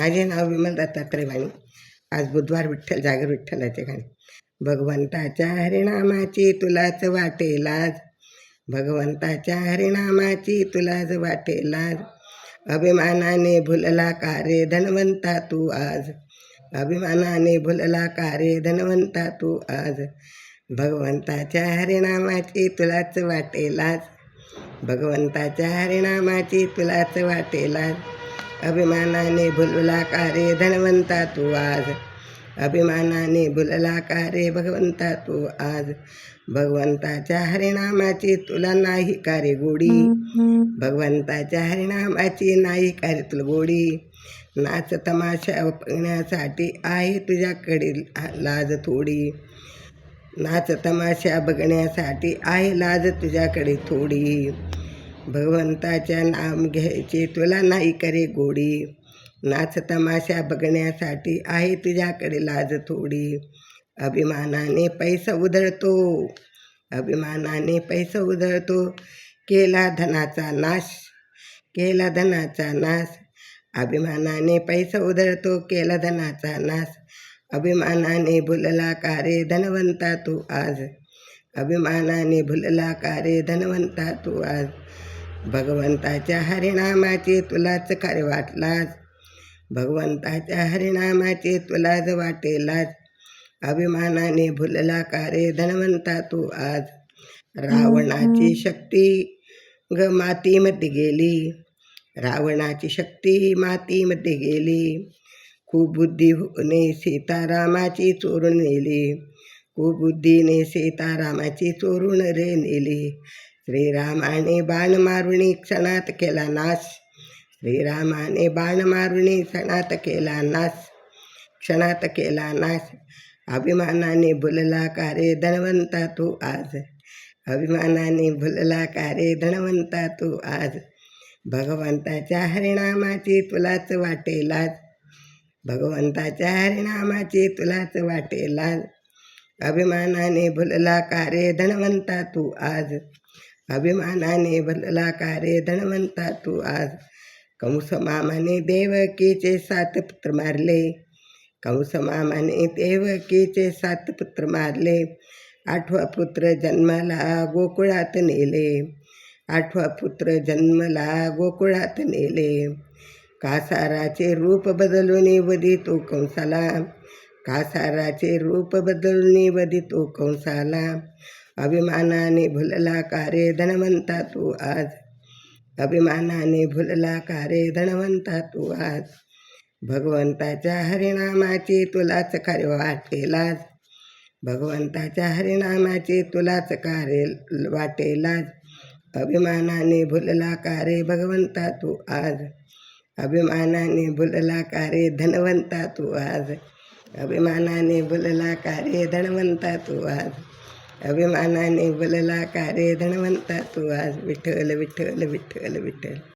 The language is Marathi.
माझे नाव विमल दत्तात्रय वाणी. आज बुधवार विठ्ठल जागर विठ्ठलाचे गाणे भगवंताच्या हरिणामाची तुलाच वाटे लाज. भगवंताच्या हरिनामाची तुलाच वाटे लाज. अभिमानाने भुलला का रे धनवंता तू आज. अभिमानाने भुलला का रे धनवंता तू आज. भगवंताच्या हरिनामाची तुलाच वाटे लाज. भगवंताच्या हरिनामाची तुलाच वाटे लाज. अभिमानाने भुलला का रे धनवंता तू आज. अभिमानाने भुलला का रे भगवंता तू आज. भगवंताच्या हरिनामाची तुला नाही का रे गोडी. भगवंताच्या हरिनामाची नाही का रे तुला गोडी. नाच तमाशा बघण्यासाठी आहे तुझ्याकडे लाज थोडी. नाच तमाशा बघण्यासाठी आहे लाज तुझ्याकडे थोडी. भगवंताच्या नाम घ्यायचे तुला नाही करे गोडी. नाच तमाशा बघण्यासाठी आहे तुझ्याकडे लाज थोडी. अभिमानाने पैसा उधळतो अभिमानाने पैसा उधळतो. केला धनाचा नाश केला धनाचा नाश. अभिमानाने पैसा उधळतो केला धनाचा नाश. अभिमानाने भुलला का रे धनवंता तू आज? अभिमानाने भुलला का रे धनवंता तू आज. भगवंताच्या हरिनामाचे तुलाच खरे वाटलाच भगवंताच्या हरिनामाचे तुलाच वाटेलाच अभिमानाने भुलला का रे धनवंता तू आज. रावणाची शक्ती ग मातीमध्ये गेली. रावणाची शक्ती मातीमध्ये गेली. कुबुद्धी होणे सीतारामाची चोरून नेली. कुबुद्धीने सीतारामाची चोरून रे नेली. श्रीरामाने बाण मारुणी क्षणात केला नाश. श्रीरामाने बाण मारुणी क्षणात केला नाश. क्षणात केला नाश. अभिमानाने भुलला का रे धनवंता तू आज. अभिमानाने भुलला का रे धनवंता तू आज. भगवंताच्या हरिणामाची तुलाच वाटेलाज भगवंताच्या हरिणामाची तुलाच वाटेलाज अभिमानाने भुलला का रे धनवंता तू आज. अभिमानाने भुलला का रे धनवंता तू आज. कंस मामाने देवकीचे सात पुत्र मारले. कंस मामाने देवकीचे सात पुत्र मारले. आठवा पुत्र जन्माला गोकुळात नेले. आठवा पुत्र जन्मला गोकुळात नेले. कासाराचे रूप बदलून वधी तो कंसाला. कासाराचे रूप बदलून वधी कंसाला. अभिमानाने भुलला का रे धनवंता तू आज. अभिमानाने भुलला का रे धनवंता तू आज. भगवंताच्या हरिनामाची तुलाच खरे वाटेलाज. भगवंताच्या हरिनामाची तुलाच कारे वाटेलाज. अभिमानाने भुलला का रे भगवंता तू आज. अभिमानाने भुलला का रे धनवंता तू आज. अभिमानाने भुलला का रे धनवंता तू आज? अभिमानाने भुलला का रे धनवंता तू आज? विठ्ठल विठ्ठल विठ्ठल विठ्ठल.